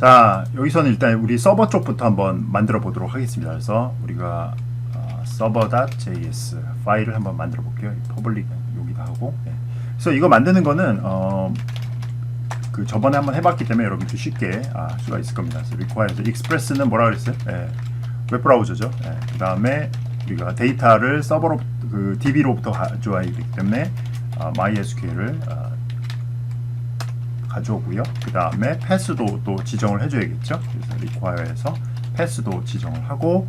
자 여기서는 일단 우리 서버 쪽부터 한번 만들어 보도록 하겠습니다. 그래서 우리가 어, server.js 파일을 한번 만들어 볼게요. 퍼블릭 여기다 하고. 예. 그래서 이거 만드는 거는 어, 그 저번에 한번 해봤기 때문에 여러분들 쉽게 알 수가 있을 겁니다. 그래서 requires express는 뭐라 그랬어요? 예. 웹브라우저죠. 예. 그 다음에 우리가 데이터를 서버로 그 DB로부터 가져와야 되기 때문에 어, MySQL을 어, 가져오고요. 그 다음에 패스도 또 지정을 해줘야겠죠. 그래서 require에서 패스도 지정을 하고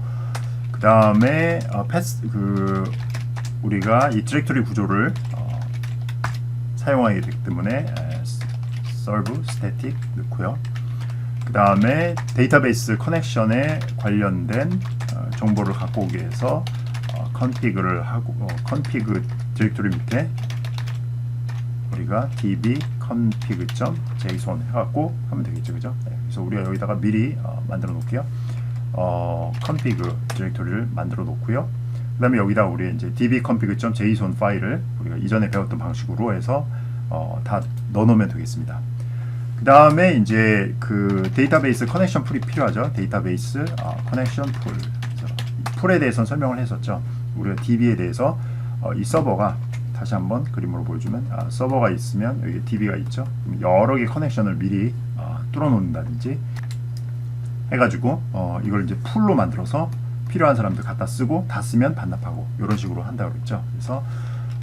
그 다음에 어, 패스 그 우리가 이 디렉토리 구조를 어, 사용하게 되기 때문에 에, serve static 넣고요. 그 다음에 데이터베이스 커넥션에 관련된 어, 정보를 갖고 오기 위해서 어, config를 하고 어, config 디렉토리 밑에 우리가 db config.json 해갖고 하면 되겠죠, 그죠? 네, 그래서 우리가 여기다가 미리 어, 만들어 놓을게요. 어, config 디렉토리를 만들어 놓고요. 그 다음에 여기다 우리 이제 db config.json 파일을 우리가 이전에 배웠던 방식으로 해서 어, 다 넣어놓으면 되겠습니다. 그 다음에 이제 그 데이터베이스 커넥션 풀이 필요하죠. 데이터베이스 어, 커넥션 풀. 풀에 대해서 설명을 했었죠. 우리가 DB에 대해서 어, 이 서버가 다시 한번 그림으로 보여주면 아, 서버가 있으면 여기 DB가 있죠. 여러 개 커넥션을 미리 어, 뚫어 놓는다든지 해가지고 어, 이걸 이제 풀로 만들어서 필요한 사람들 갖다 쓰고 다 쓰면 반납하고 이런 식으로 한다고 그랬죠. 그래서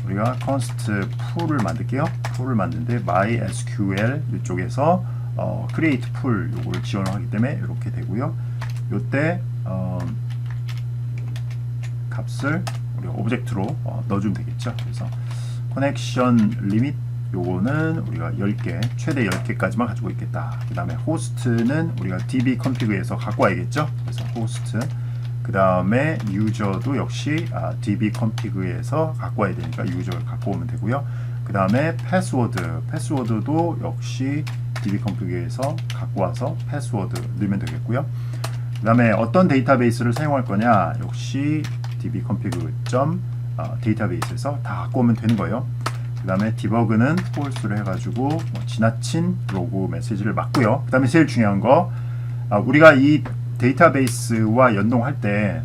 우리가 const 풀을 만들게요. 풀을 만드는데 MySQL 이쪽에서 어, create 풀 요거를 지원을 하기 때문에 이렇게 되고요. 요때 어, 값을 우리가 오브젝트로 어, 넣어주면 되겠죠. 그래서 커넥션 리밋 요거는 우리가 10개, 최대 10개까지만 가지고 있겠다. 그 다음에 호스트는 우리가 db config에서 갖고 와야겠죠. 그래서 호스트 그 다음에 유저도 역시 아, db config에서 갖고 와야 되니까 유저를 갖고 오면 되고요. 그 다음에 패스워드, 패스워드도 역시 db config에서 갖고 와서 패스워드 넣으면 되겠고요. 그 다음에 어떤 데이터베이스를 사용할 거냐 역시 db config 점 어, 데이터베이스에서 다 갖고 오면 되는 거예요. 그 다음에 디버그는 false를 해가지고 뭐 지나친 로그 메시지를 막고요. 그 다음에 제일 중요한 거 아, 우리가 이 데이터베이스와 연동할 때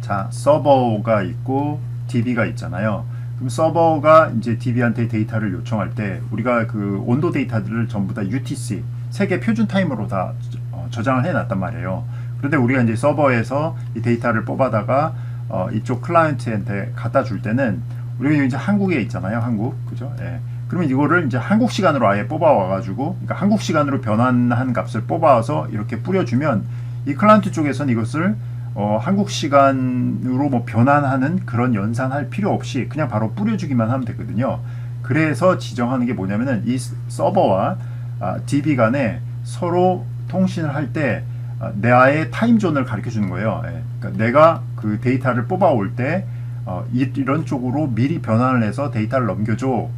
자, 서버가 있고 DB가 있잖아요. 그럼 서버가 이제 DB한테 데이터를 요청할 때 우리가 그 온도 데이터들을 전부 다 UTC 세계 표준 타임으로 다 어, 저장을 해 놨단 말이에요. 그런데 우리가 이제 서버에서 이 데이터를 뽑아다가 어, 이쪽 클라이언트한테 갖다 줄 때는 우리가 이제 한국에 있잖아요. 한국. 그죠? 예. 그러면 이거를 이제 한국 시간으로 아예 뽑아 와 가지고, 그러니까 한국 시간으로 변환한 값을 뽑아와서 이렇게 뿌려주면 이 클라이언트 쪽에서는 이것을 어, 한국 시간으로 뭐 변환하는 그런 연산할 필요 없이 그냥 바로 뿌려주기만 하면 되거든요. 그래서 지정하는 게 뭐냐면은 이 서버와 아, DB 간에 서로 통신을 할때 아, 내의 타임존을 가르쳐 주는 거예요. 예. 그러니까 내가 그 데이터를 뽑아올 때 어, 이, 이런 쪽으로 미리 변환을 해서 데이터를 넘겨줘.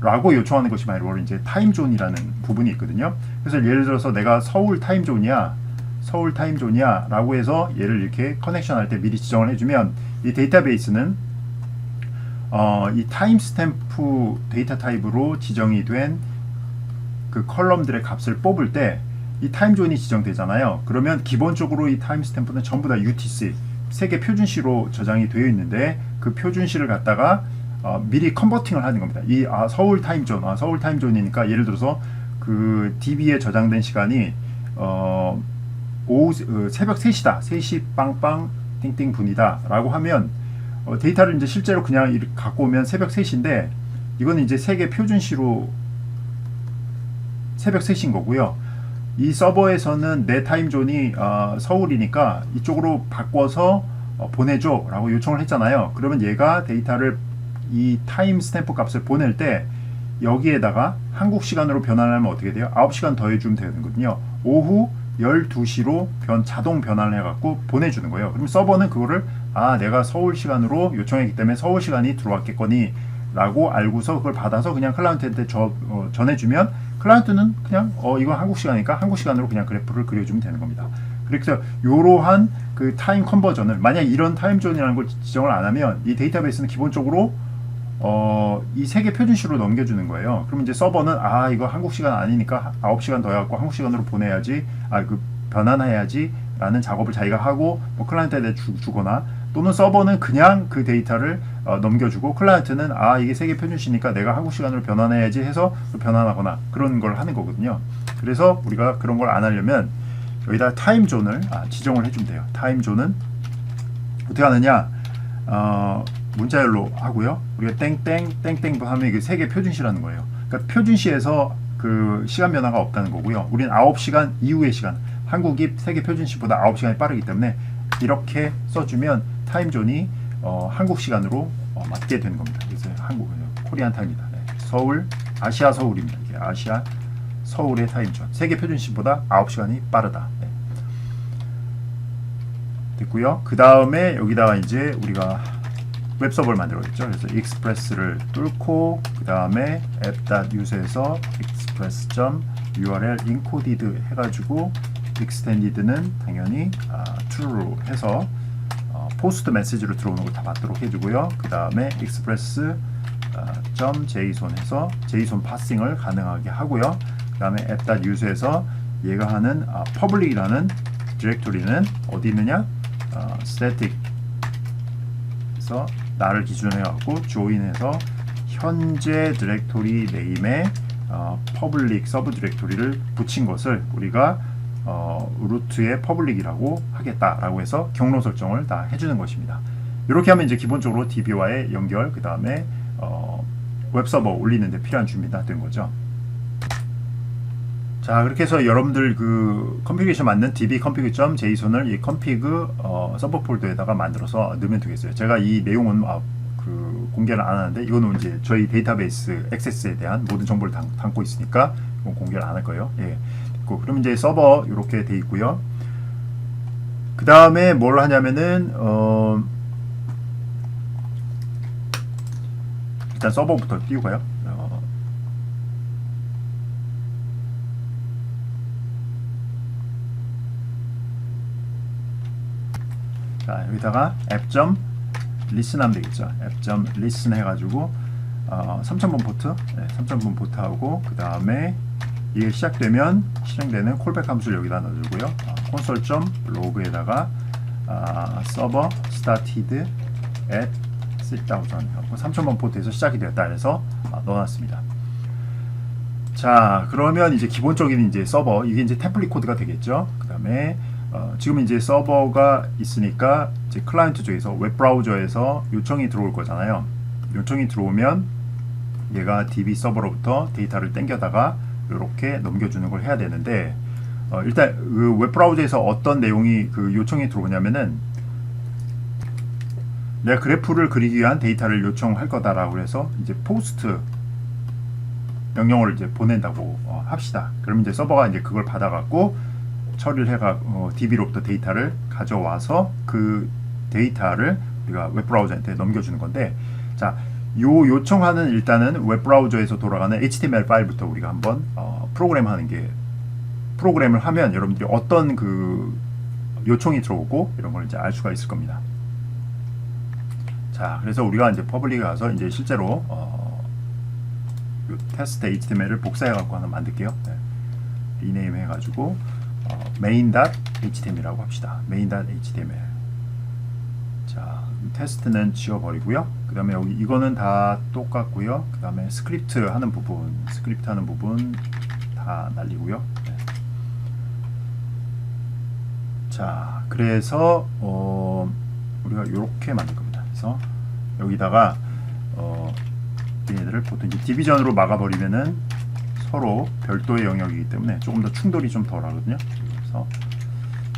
라고 요청하는 것이 바로 이제 타임존이라는 부분이 있거든요. 그래서 예를 들어서 내가 서울 타임존이야, 서울 타임존이야 라고 해서 얘를 이렇게 커넥션 할 때 미리 지정을 해주면 이 데이터베이스는 어, 이 타임스탬프 데이터 타입으로 지정이 된 그 컬럼들의 값을 뽑을 때 이 타임존이 지정되잖아요. 그러면 기본적으로 이 타임스탬프는 전부 다 UTC 세계 표준시로 저장이 되어 있는데 그 표준시를 갖다가 어, 미리 컨버팅을 하는 겁니다. 이 아, 서울 타임존, 아, 서울 타임존이니까 예를 들어서 그 DB에 저장된 시간이 어, 오후 어, 새벽 3시다, 3시 빵빵 띵띵 분이다라고 하면 어, 데이터를 이제 실제로 그냥 이렇게 갖고 오면 새벽 3시인데 이거는 이제 세계 표준시로 새벽 3시인 거고요. 이 서버에서는 내 타임존이 어, 서울이니까 이쪽으로 바꿔서 어, 보내줘 라고 요청을 했잖아요. 그러면 얘가 데이터를 이 타임 스탬프 값을 보낼 때 여기에다가 한국 시간으로 변환하면 어떻게 돼요? 9시간 더해주면 되거든요. 오후 12시로 변, 자동 변환을 해갖고 보내주는 거예요. 그럼 서버는 그거를 아 내가 서울 시간으로 요청했기 때문에 서울 시간이 들어왔겠거니 라고 알고서 그걸 받아서 그냥 클라이언트한테 저, 어, 전해주면 클라이언트는 그냥 어 이건 한국 시간이니까 한국 시간으로 그냥 그래프를 그려주면 되는 겁니다. 그래서 이러한 그 타임 컨버전을 만약 이런 타임존이라는 걸 지정을 안 하면 이 데이터베이스는 기본적으로 어, 이 세 개 표준시로 넘겨주는 거예요. 그럼 이제 서버는 아 이거 한국 시간 아니니까 9시간 더 해갖고 한국 시간으로 보내야지, 아 그 변환해야지 라는 작업을 자기가 하고 뭐 클라이언트에 주, 주거나 또는 서버는 그냥 그 데이터를 어, 넘겨주고 클라이언트는 아 이게 세개 표준시니까 내가 한국 시간으로 변환해야지 해서 변환하거나 그런 걸 하는 거거든요. 그래서 우리가 그런 걸 안 하려면 여기다 타임존을 아, 지정을 해주면 돼요. 타임존은 어떻게 하느냐? 어, 문자열로 하고요. 우리가 땡땡 땡땡 하면 이게 세개 표준시라는 거예요. 그러니까 표준시에서 그 시간 변화가 없다는 거고요. 우리는 9시간 이후의 시간. 한국이 세계 표준시보다 9시간이 빠르기 때문에 이렇게 써주면 타임존이 어, 한국 시간으로 어, 맞게 되는 겁니다. 그래서 한국 코리안 타임이다. 네. 서울 아시아 서울입니다. 이게 아시아 서울의 타임존. 세계 표준시보다 9시간이 빠르다. 네. 됐고요. 그 다음에 여기다가 이제 우리가 웹 서버를 만들어야겠죠. 그래서 익스프레스를 뚫고 그 다음에 app.use에서 express.url encoded 해가지고 extended는 당연히 아, true로 해서 어, 포스트 메시지로 들어오는 걸 다 받도록 해주고요. 그 다음에 express 아, .json 해서 json 파싱을 가능하게 하고요. 그 다음에 app.use에서 얘가 하는 아, public이라는 디렉토리는 어디 있느냐? 어, static 그래서 나를 기준으로 해갖고 조인해서 현재 디렉토리 네임에 어, 퍼블릭 서브 디렉토리를 붙인 것을 우리가 어, 루트의 퍼블릭이라고 하겠다라고 해서 경로 설정을 다 해주는 것입니다. 이렇게 하면 이제 기본적으로 DB와의 연결 그 다음에 어, 웹서버 올리는데 필요한 준비 다된 거죠. 자 그렇게 해서 여러분들 그 컨피그레이션 만든 db config.json을 이 config 어, 서버 폴더에다가 만들어서 넣으면 되겠어요. 제가 이 내용은 아, 그 공개를 안 하는데 이거는 이제 저희 데이터베이스 액세스에 대한 모든 정보를 담, 담고 있으니까 공개를 안 할 거예요. 예. 됐고 그럼 이제 서버 이렇게 돼 있고요. 그 다음에 뭘 하냐면은 어, 일단 서버부터 띄우고요. 어, 자 여기다가 app. listen 하면 되겠죠. app. listen 해가지고 어, 3000번 포트, 네, 3000번 포트하고 그 다음에 이게 시작되면 실행되는 콜백 함수를 여기다 넣어주고요. 어, 로그에다가 아, 서버 started at 6000 하고 3000번 포트에서 시작이 되었다 해서 아, 넣어놨습니다. 자 그러면 이제 기본적인 이제 서버 이게 이제 템플릿 코드가 되겠죠. 그 다음에 어, 지금 이제 서버가 있으니까 이제 클라이언트 쪽에서 웹 브라우저에서 요청이 들어올 거잖아요. 요청이 들어오면 얘가 DB 서버로부터 데이터를 땡겨다가 이렇게 넘겨주는 걸 해야 되는데 어, 일단 그 웹 브라우저에서 어떤 내용이 그 요청이 들어오냐면은 내가 그래프를 그리기 위한 데이터를 요청할 거다라고 해서 이제 포스트 명령어를 이제 보낸다고 어, 합시다. 그럼 이제 서버가 이제 그걸 받아갖고 처리를 해가 어, DB로부터 데이터를 가져와서 그 데이터를 우리가 웹 브라우저한테 넘겨주는 건데 자. 요 요청하는 일단은 웹 브라우저에서 돌아가는 HTML 파일부터 우리가 한번 어, 프로그램 하는 게 프로그램을 하면 여러분들이 어떤 그 요청이 들어오고 이런 걸 이제 알 수가 있을 겁니다. 자, 그래서 우리가 이제 퍼블릭에 가서 이제 실제로 어, 요 테스트 HTML을 복사해 갖고 하나 만들게요. 네. 리네임 해가지고 어, main.html이라고 합시다. main.html. 자, 테스트는 지워버리고요. 그 다음에 여기 이거는 다 똑같고요. 그 다음에 스크립트 하는 부분, 스크립트 하는 부분 다 날리고요. 네. 자, 그래서 어, 우리가 이렇게 만들 겁니다. 그래서 여기다가 어, 얘네들을 보통 이제 디비전으로 막아버리면은 서로 별도의 영역이기 때문에 조금 더 충돌이 좀 덜 하거든요. 그래서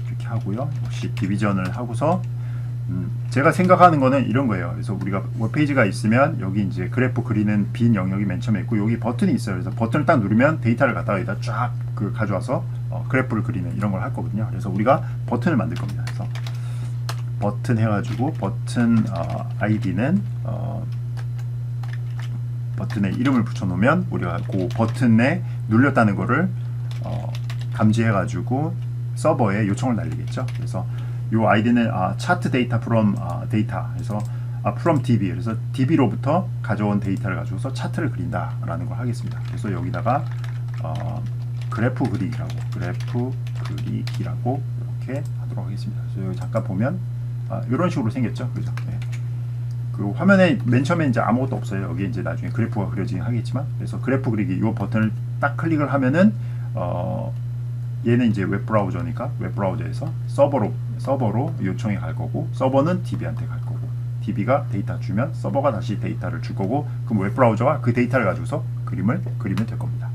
이렇게 하고요. 역시 디비전을 하고서 음, 제가 생각하는 거는 이런 거예요. 그래서 우리가 웹페이지가 있으면 여기 이제 그래프 그리는 빈 영역이 맨 처음에 있고 여기 버튼이 있어요. 그래서 버튼을 딱 누르면 데이터를 갖다가 여기다 쫙 그 가져와서 어, 그래프를 그리는 이런 걸 할 거거든요. 그래서 우리가 버튼을 만들 겁니다. 그래서 버튼 해가지고 버튼 어, 아이디는 어, 버튼에 이름을 붙여놓으면 우리가 그 버튼에 눌렸다는 거를 어, 감지해가지고 서버에 요청을 날리겠죠. 그래서 요 아이디는 아, 차트 데이터 아, 데이터 아, from DB 그래서 DB로부터 가져온 데이터를 가지고서 차트를 그린다라는 걸 하겠습니다. 그래서 여기다가 어, 그래프 그리기라고 그래프 그리기라고 이렇게 하도록 하겠습니다. 그래서 여기 잠깐 보면 아, 이런 식으로 생겼죠, 그죠? 네. 그 화면에 맨 처음에 이제 아무것도 없어요. 여기 이제 나중에 그래프가 그려지긴 하겠지만 그래서 그래프 그리기 이 버튼을 딱 클릭을 하면은 어, 얘는 이제 웹 브라우저니까 웹 브라우저에서 서버로 서버로 요청이 갈 거고 서버는 DB한테 갈 거고 DB가 데이터 주면 서버가 다시 데이터를 줄 거고 그럼 웹 브라우저가 그 데이터를 가지고서 그림을 그리면 될 겁니다.